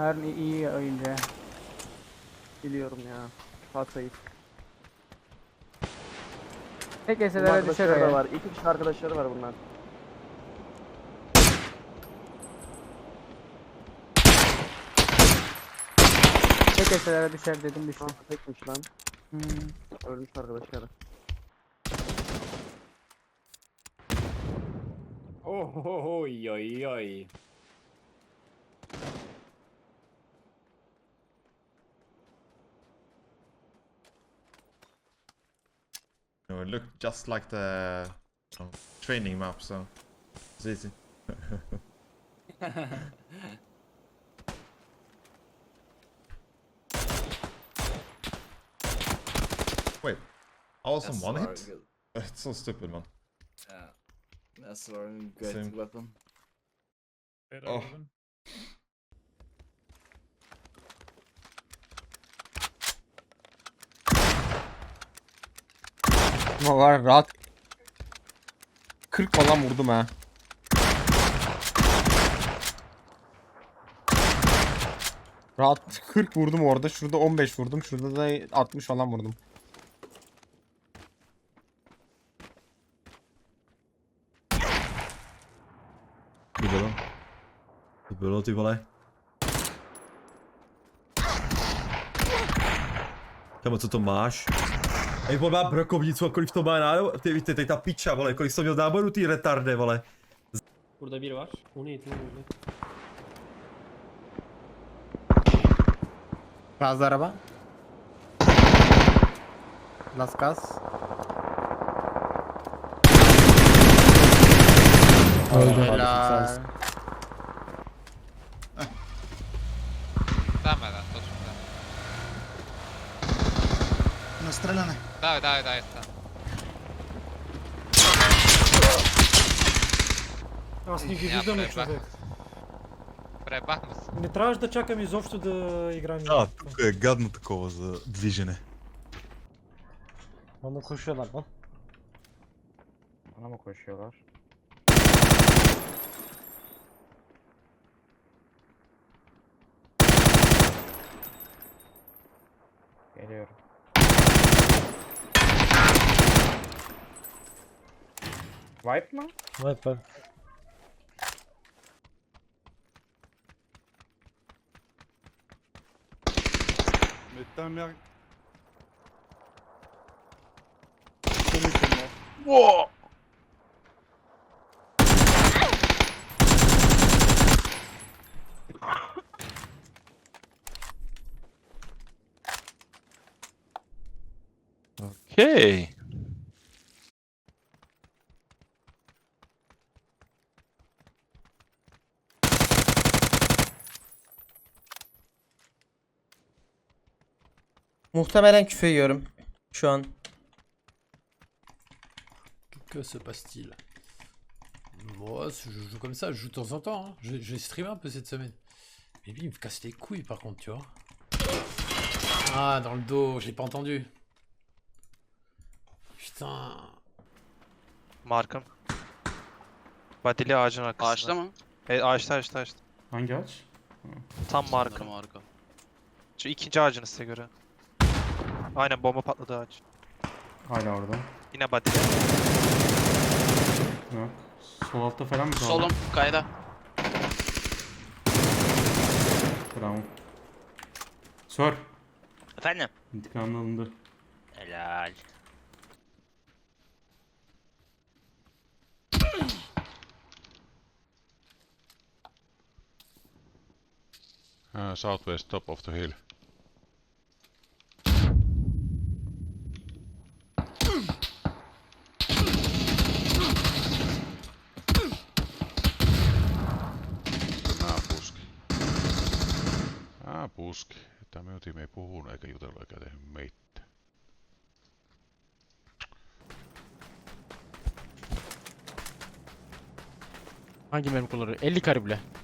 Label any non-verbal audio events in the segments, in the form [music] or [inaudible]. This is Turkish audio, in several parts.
Her iyi oyuncu. Biliyorum ya. Hatayı. Tek eselere düşer ya. var. İki kişi arkadaşları var bunlar. Tek eselere düşer dedim düştü. Ah tekmiş lan. Hmm. Ölmüş arkadaşları. Oh, oh, oj, oj, oj. You know, it looked just like the uh, training map, so it's easy. [laughs] Wait, I was on That's one hit? good. That's so stupid, man. Yeah, that's a very great Same. weapon. Oh. Ama var rahat 40 falan vurdum ha. Rahat 40 vurdum orada. Şurada 15 vurdum. Şurada da 60 falan vurdum. Libero. Libero ty vole. Kamo, to? Ej, vole, má brokovnicu, kolik to má nádo? Ty víte, tady ta piča, vole, kolik jsem měl náboru, ty retarde, vole. Burada biri var. O neydi lan öyle? Gazlı araba. Las gaz. Helal. Dámela, to super. Nastrelane. Dawaj, dawaj, dawaj to. Аз не ги Няма виждам, пребах. човек. Пребахме се. Не трябваше да чакам изобщо да играем. А, тук е гадно такова за движене. Bana koşuyorlar lan. Bana mı koşuyorlar? Wipe mal? Wipe. Mais ta mère. Okay. Muhtemelen küfe yiyorum. Şu an. Que se passe-t-il? Moi, je joue comme ça, je joue de temps en temps. hein. J'ai streamé un peu cette semaine. Mais lui, il me casse les couilles par contre, tu vois. Ah, dans le dos, j'ai pas entendu. Putain. Markım. Badili ağacın arkasında. Ağaçta mı? E, ağaçta ağaçta ağaçta. Hangi ağaç? Tam markım. Harika. Şu ikinci ağacın size göre. Aynen bomba patladı ağaç. Hala orada. Yine badili. Yok. Sol altta falan mı Solum kayda. Bravo. Sor. Efendim? İntikamın alındı. Helal. Uh, southwest top of the hill. minuutin me ei puhunut eikä jutellut eikä tehnyt meitä. Hangi memkulları? 50 Eli bile.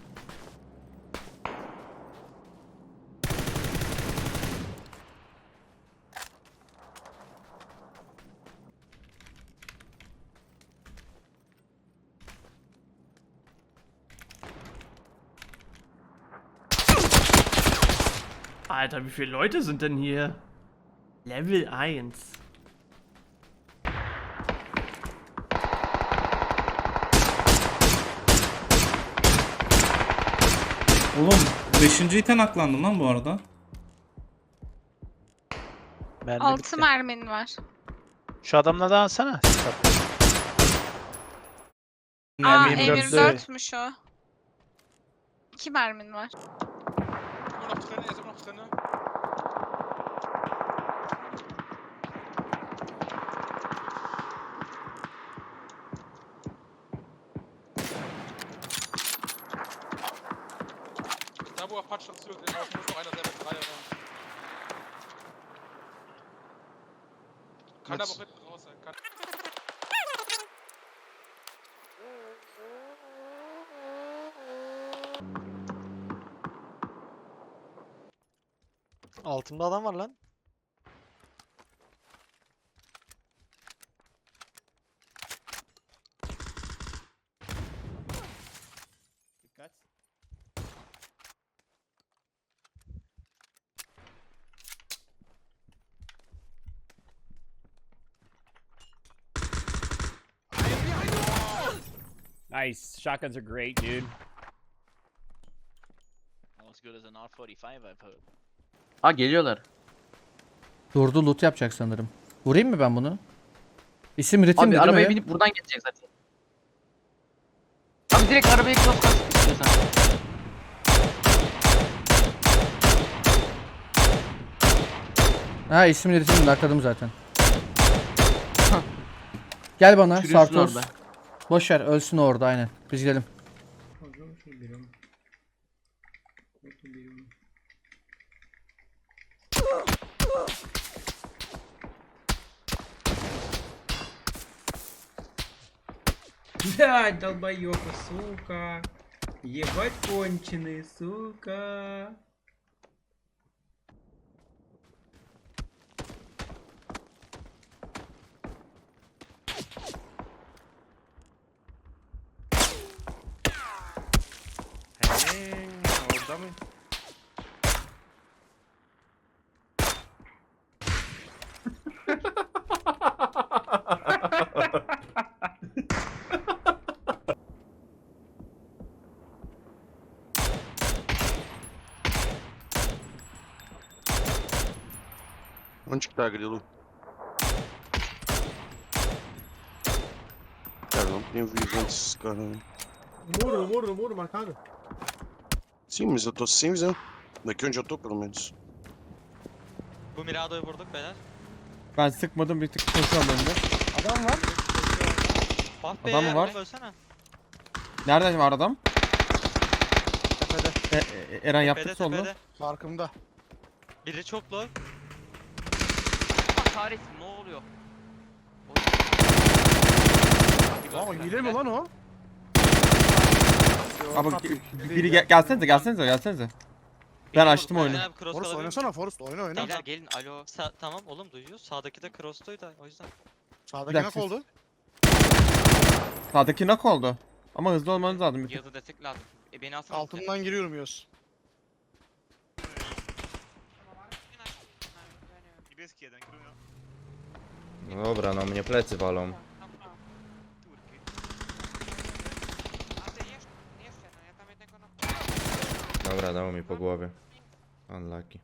Alter, wie viele Leute sind denn hier? Level 1. Oğlum 5. iten aklandım lan bu arada. Mermi 6 bitti. mermin var. Şu adamlardan alsana. Aa Mermi 24'tü. M24'müş o. 2 mermin var. drin. Da wo Apache schon zügelt, muss noch einer selber drei ran. Kann aber auch hinten raus sein. Kann Thank [laughs] you. Altımda adam var lan. Dikkat. Nice. Shotguns are great, dude. As good as an R45 I've heard. Ha geliyorlar. Durdu loot yapacak sanırım. Vurayım mı ben bunu? İsim ritim Abi değil arabaya mi? binip buradan geçecek zaten. Abi direkt arabaya cross koy istiyorsan. Ha isim ritim nakladım zaten. [laughs] Gel bana Çürüyorsun Sartos. orada. Boş ver ölsün orada aynen. Biz gidelim. Блядь, долбоёбы, сука. Ебать конченый, сука. Он çıktı grillu. Cara, não tenho visão desses caras. Muro, muro, muro, marcado. Sim, mas eu tô sem visão. Daqui onde eu tô, pelo menos. Bu Mirado'yu vurduk beyler. Ben sıkmadım bir tık koşuyorum önünde. Adam var. Bak Adam mı var? Ölsene. Nerede var adam? Tepede. E, e, Eren yaptık Tepede solda. tepede. Farkımda. Biri çok low. Kahretsin ne oluyor? Aa hile mi lan o? Abi ge- biri gel gelsenize gelsenize gelsenize. Ben açtım oyunu. Abi, cross kalabilir. Forrest oyna oyna. Beyler gelin alo. Sa- tamam oğlum duyuyor. Sağdaki de cross'tuydu o yüzden. Sağdaki Bir dakika. nak oldu. Sağdaki knock oldu. Ama hızlı olmanız lazım. bir tık. Yazı destek lazım. E beni alsana. Altından giriyorum niebieski jeden. No dobra, no mnie plecy walą. Dobra, dało mi po głowie. Unlucky.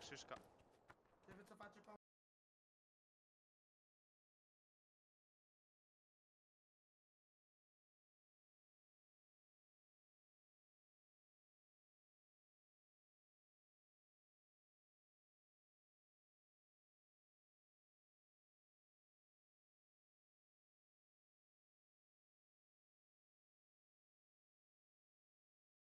Krzyżka.